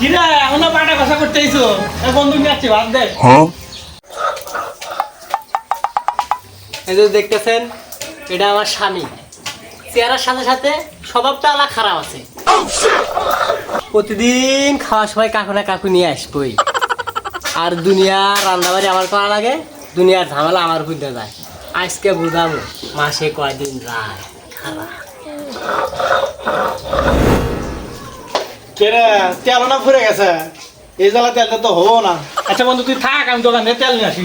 কিরা এখনও পাটা কষা বন্ধু আসছি বাদ দে। এই যে দেখতেছেন এটা আমার স্বামী। চেহারার সাথে সাথে স্বভাবটা আলা খারাপ আছে। প্রতিদিন খাওয়ার সময় কাকু না কাকু নিয়ে আসবই। আর দুনিয়ার রান্নাবাড়ি আমার করা লাগে দুনিয়ার ঝামেলা আমার বুঝতে যায়। আজকে বুঝাবো মাসে কয়দিন যায়? খারাপ। কেরে তেল না ফুরে গেছে। এই জ্বালা তেলটা তো হব না। আচ্ছা বন্ধু তুই থাক আমি দোকান তেল নিয়ে আসি।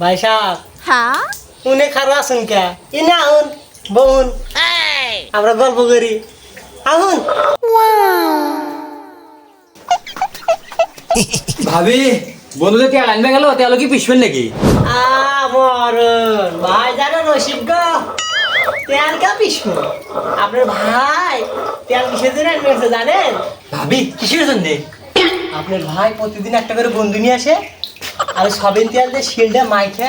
ভাই সাহেব হ্যাঁ? উনি খারাপ আছেন কে? ইনে আহুন বউন আমরা গল্প করি। আহুন। ভাবি বন্ধুদের তেল আনবে গেল তেল কি পিছবেন নাকি? মরণ ভাই জানো রসিদ তেল কা পিসমু আপনার ভাই তেল কিসের জন্য আনবে জানেন? ভাবি কিসের জন্য? আপনার ভাই প্রতিদিন একটা করে বন্ধু নিয়ে আসে আর সবেন তেল দিয়ে শিলটা মাইখা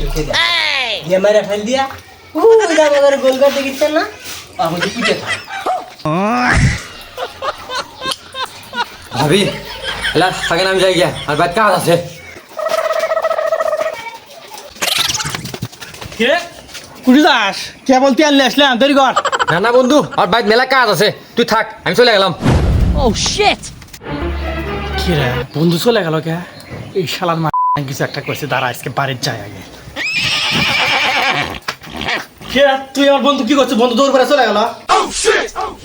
ঢুকে দেয়। দিয়ে মারা ফেল দিয়া দাম করে গোল করতে গেছেন না? আমাকে পিঠে খায় ভাবি এলা থাকেন আমি যাই গিয়া। আর বাইর কাজ আছে। কুড়ি দাস কেবল তেল নিয়ে আসলাম কর না না বন্ধু আর বাইর মেলা কাজ আছে। তুই থাক আমি চলে গেলাম। Oh shit! কিরে বন্ধু চলে গেল কে? এই শালার মা কিছু একটা করছে দাঁড়া আজকে বাড়ির যায় আগে। কিরে তুই আমার বন্ধু কি করছিস? বন্ধু দৌড় করে চলে গেল।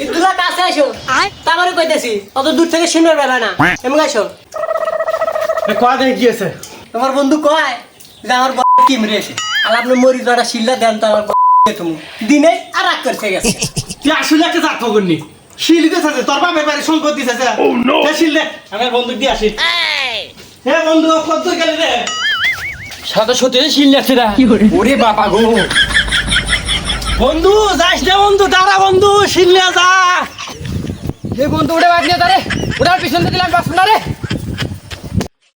ইদুলা কাছে আসো তারপরে কইতেছি অত দূর থেকে শুনবার বেলা না। এমন আসো কয়া দেখে কি আছে তোমার বন্ধু কয় যে আমার কি মেরেছে আর আপনি মরি যারা শিল্লা দেন তো আমার তুমি দিনে আর রাগ করতে গেছে। তুই আসলে একটা জাত করনি শিল দিতেছে যে, তোর বাপের বাড়ি সংকট দিতেছে। হে শিল দে আমার বন্ধু দিয়ে আসি। হে বন্ধু কত গেলি রে? সাথে সত্যি শিল যাচ্ছে না ওরে বাবা গো। বন্ধু যাস না বন্ধু দাঁড়া বন্ধু শিল যা। এই বন্ধু উঠে বাইর নিয়ে তারে ওটার পিছন দিলাম বাস না রে।